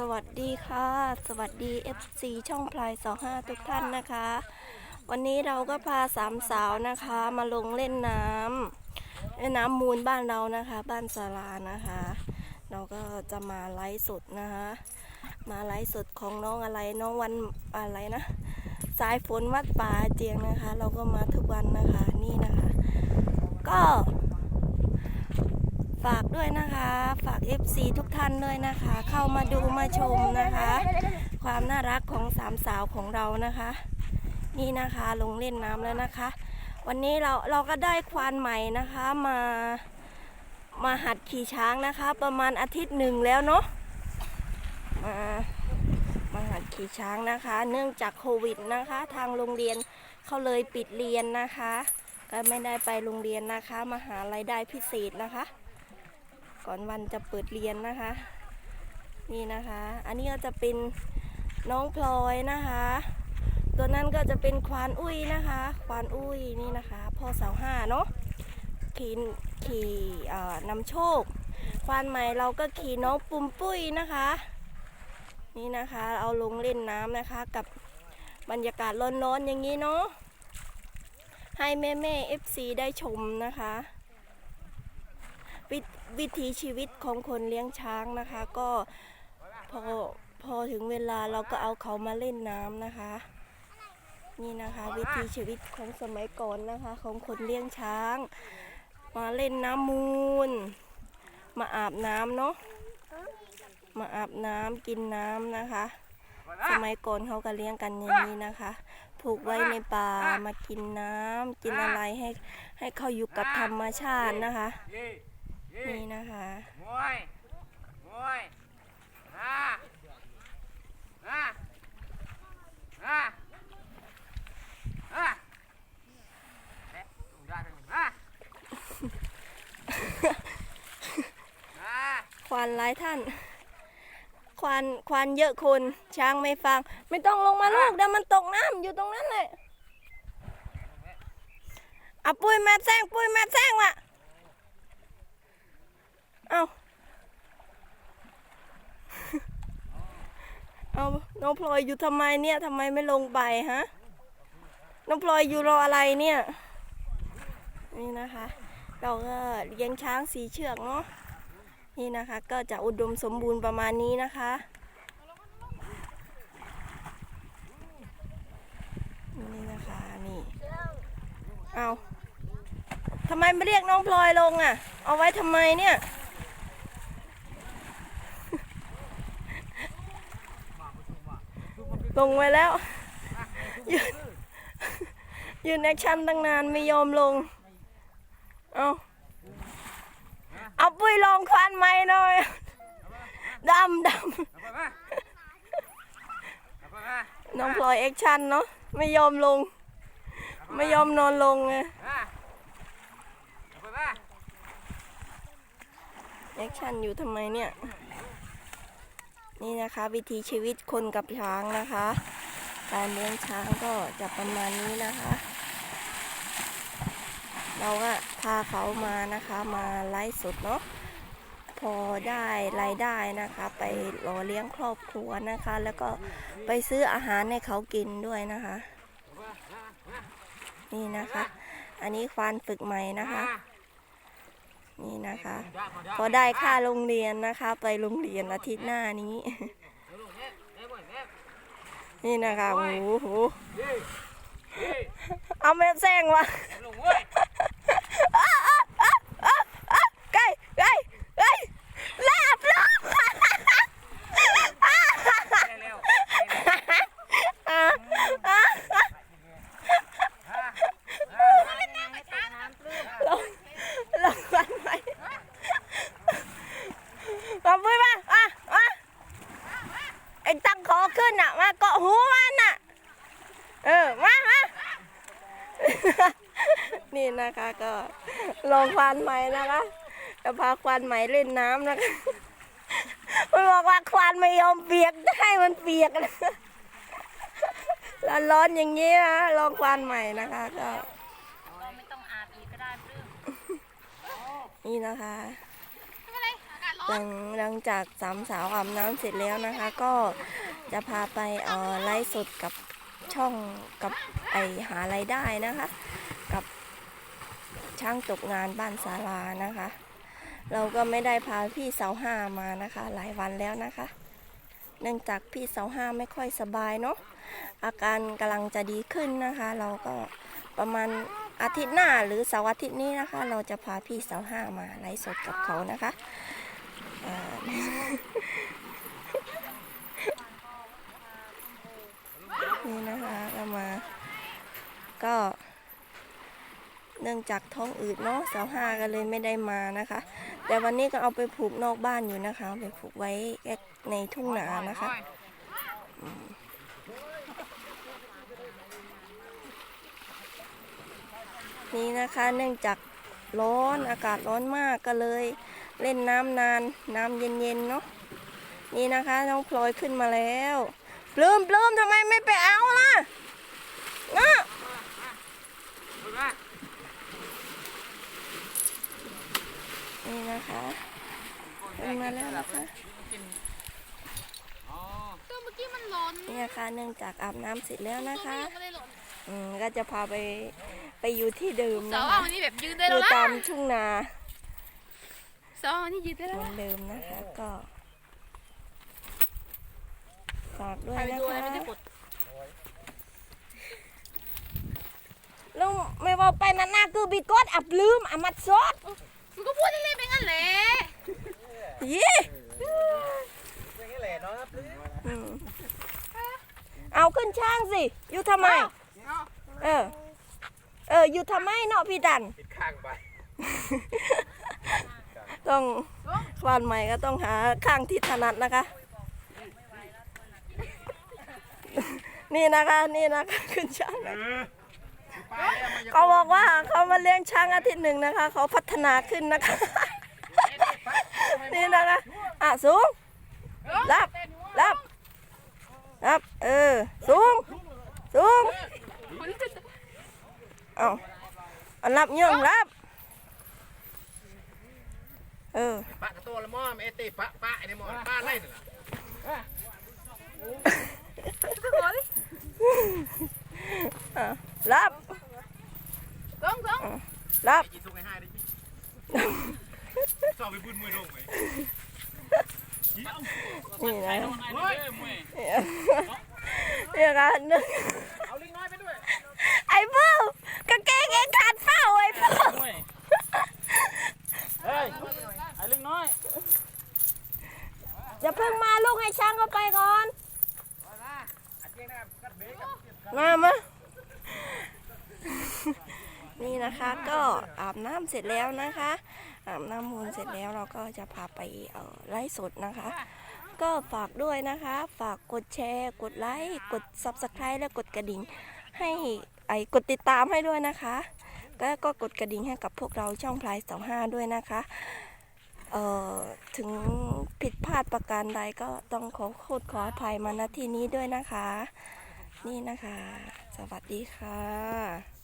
สวัสดีค่ะ สวัสดี FC ช่องพลาย25 ทุกท่านนะคะ วันนี้เราก็พาสามสาวนะคะมาลงเล่นน้ำเล่นน้ำมูลบ้านเรานะคะ บ้านสารานะคะ เราก็จะมาไลฟ์สดนะคะ มาไลฟ์สดของน้องอะไรน้องวันอะไรนะ สายฝนวัดป่าเจียงนะคะ เราก็มาทุกวันนะคะนี่นะคะ ก็ ฝากด้วยนะคะ ฝาก FC ทุกท่านด้วยนะคะ เข้ามาดูมาชมนะคะ ความน่ารักของสามสาวของเรานะคะ นี่นะคะลงเล่นน้ำแล้วนะคะ วันนี้เราเราก็ได้ควานใหม่นะคะมามาหัดขี่ช้างนะคะ ประมาณอาทิตย์หนึ่งแล้วเนาะมามาหัดขี่ช้างนะคะ เนื่องจากโควิดนะคะ ทางโรงเรียนเขาเลยปิดเรียนนะคะ ก็ไม่ได้ไปโรงเรียนนะคะ มาหารายได้พิเศษนะคะ ก่อนวันจะเปิดเรียนนะคะ นี่นะคะ อันนี้ก็จะเป็นน้องพลอยนะคะ ตัวนั้นก็จะเป็นควานอุ้ยนะคะ ควานอุ้ยนี่นะคะพ่อสาวห้าเนาะขี่ขี่นำโชค ควานใหม่เราก็ขี่น้องปุ่มปุ้ยนะคะ นี่นะคะเอาลงเล่นน้ำนะคะกับบรรยากาศร้อนๆอย่างนี้เนาะให้แม่แม่เอฟซีได้ชมนะคะ วิวิถีชีวิตของคนเลี้ยงช้างนะคะ ก็พอพอถึงเวลาเราก็เอาเขามาเล่นน้ำนะคะ นี่นะคะ วิถีชีวิตของสมัยก่อนนะคะ ของคนเลี้ยงช้าง มาเล่นน้ำมูล มาอาบน้ำเนาะมาอาบน้ำกินน้ำนะคะ สมัยก่อนเขาก็เลี้ยงกันอย่างนี้นะคะ ผูกไว้ในป่ามากินน้ำกินอะไรให้ให้เขาอยู่กับธรรมชาตินะคะ นี่นะคะมวยมวยฮ่าฮ่าฮ่าฮ่าเอ๊ะได้เป็นฮ่าฮ่าควานหลายท่าน ควานควานเยอะคน ช้างไม่ฟัง ไม่ต้องลงมาลูกเดี๋ยวมันตกน้ำอยู่ตรงนั้นเลยเอาปุ้ยแม่แซงปุ้ยแม่แซงว่ะเอาเอา น้องพลอยอยู่ทำไมเนี่ยทำไมไม่ลงไปฮะ น้องพลอยอยู่รออะไรเนี่ย นี่นะคะ เราก็เลี้ยงช้างสีเชือกเนาะ นี่นะคะ ก็จะอุดมสมบูรณ์ประมาณนี้นะคะนี่นะคะนี่ เอาทำไมไม่เรียกน้องพลอยลงอะ เอาไว้ทำไมเนี่ย ลงไว้แล้วยืนยืนแอคชั่นตั้งนานไม่ยอมลง เอาเอาปุ้ยลองควันไม้หน่อยดำดำน้องพลอยแอคชั่นเนาะไม่ยอมลง ไม่ยอมนอนลงไงแอคชั่นอยู่ทำไมเนี่ย นี่นะคะ วิถีชีวิตคนกับช้างนะคะ การเลี้ยงช้างก็จะประมาณนี้นะคะ เราก็พาเขามานะคะมาไลฟ์สดเนาะพอได้รายได้นะคะ ไปหล่อเลี้ยงครอบครัวนะคะ แล้วก็ไปซื้ออาหารให้เขากินด้วยนะคะ นี่นะคะ อันนี้ควานฝึกใหม่นะคะ นี่นะคะ พอได้ค่าโรงเรียนนะคะ ไปโรงเรียนอาทิตย์หน้านี้ นี่นะคะโอ้โหเอาแม่แซงวะ ลงเว้ย ใกล้ใกล้ใกล้ลาบลาบ เร็ว อะอะลงลงกันไหมมาปุ้ยมาอะอะเอ็งตั้งคอขึ้นอะ มาเกาะหูมันอะ เออ มามา นี่นะคะก็ลองควานใหม่นะคะจะพาควานใหม่เล่นน้ำนะคะมันบอกว่าควานไม่ยอมเปียกให้มันเปียกนะแล้วร้อนอย่างนี้นะลองควานใหม่นะคะก็ไม่ต้องอาบอีกก็ได้ปลื้มนี่นะคะหลังหลังจากสามสาวอาบน้ำเสร็จแล้วนะคะ ก็จะพาไปออไลฟ์สดกับ ช่องกับไอหาไรายได้นะคะ กับช่างตกงานบ้านศาลานะคะ เราก็ไม่ได้พาพี่เสาห้ามานะคะ หลายวันแล้วนะคะ เนื่องจากพี่เสาห้าไม่ค่อยสบายเนาะอาการกำลังจะดีขึ้นนะคะ เราก็ประมาณอาทิตย์หน้าหรือเสาร์อาทิตย์นี้นะคะ เราจะพาพี่เสาห้ามาไลฟ์สดกับเขานะคะเอ่อ นี่นะคะก็มา ก็ เนื่องจากท้องอืดเนาะสาวห้าก็เลยไม่ได้มานะคะ แต่วันนี้ก็เอาไปผูกนอกบ้านอยู่นะคะเอาไปผูกไว้ในทุ่งนานะคะนี่นะคะเนื่องจากร้อนอากาศร้อนมากก็เลยเล่นน้ำนานน้ำเย็นๆเนาะนี่นะคะน้องพลอยขึ้นมาแล้ว ปลื้มปลื้มทำไมไม่ไปเอาล่ะงะขึ้นมานี่นะคะขึ้นมาแล้วนะคะอ๋อก็เมื่อกี้มันร้อนนี่นะคะเนื่องจากอาบน้ำเสร็จแล้วนะคะยังไม่ได้ร้อนอืมก็จะพาไปไปอยู่ที่เดิมเสานะเอาคะวันนี้แบบยืนได้อแล้วยู่นะตามทุ่งนาเสาเอาวันนี้ยืนได้เหแล้วมือนนะเดิมนะคะก็ฝากด้วยใครนะดูอะไรคะไม่ได้กดลุงไม่ว่าไปนานาคือบิดกดอับลืมอามัดซอดมันก็พูดเล่นๆไปงั้นแหละยี่อย่างนี้แหละน้องครับลื้ออืมเอาขึ้นช่างสิ อยู่ทำไม เออ เออ อยู่ทำไมเนาะพี่ดันปิดข้างไปต้องควานใหม่ก็ต้องหาข้างที่ถนัดนะคะ นี่นะคะ นี่นะคะขึ้นช่างเออไปแล้วมันจะเขาบอกว่าเขามาเลี้ยงช้างอาทิตย์หนึ่งนะคะ เขาพัฒนาขึ้นนะคะ นี่นะคะอะสูงรับรับรับเออ สูง สูงคนที่จะเอาอันรับเยื่องรับเออปะกระตัวละม่อมเอติปะปะไอ้นี่หมอนป้าไล่น่ะขอดิอะ รับสองสองรับกินทุกไอ้ห้าดิชอบไปบุญมวยดงไหมนี่นะเฮ้ยเนี่ยนะนึก เอาลิงน้อยไปด้วย ไอ้เบิ้มกางเกงเองขาดเป้าไอ้เบิ้ม เฮ้ยไอ้ลิงน้อย อย่าเพิ่งมาลูกให้ช้างเข้าไปก่อน อาเจียงนะครับกัดเบรกกับ มามา นี่นะคะก็อาบน้ำเสร็จแล้วนะคะอาบน้ำมูลเสร็จแล้วเราก็จะพาไปเอ่อไลฟ์สดนะคะ ก็ฝากด้วยนะคะ ฝากกดแชร์ กดไลค์กด subscribe และกดกระดิ่ง ให้ไอกดติดตามให้ด้วยนะคะก็ก็กดกระดิ่งให้กับพวกเราช่องพลายสองห้าด้วยนะคะเอ่อถึงผิดพลาดประการใดก็ต้องขอโทษขออภัยมาณที่นี้ด้วยนะคะ นี่นะคะ สวัสดีค่ะ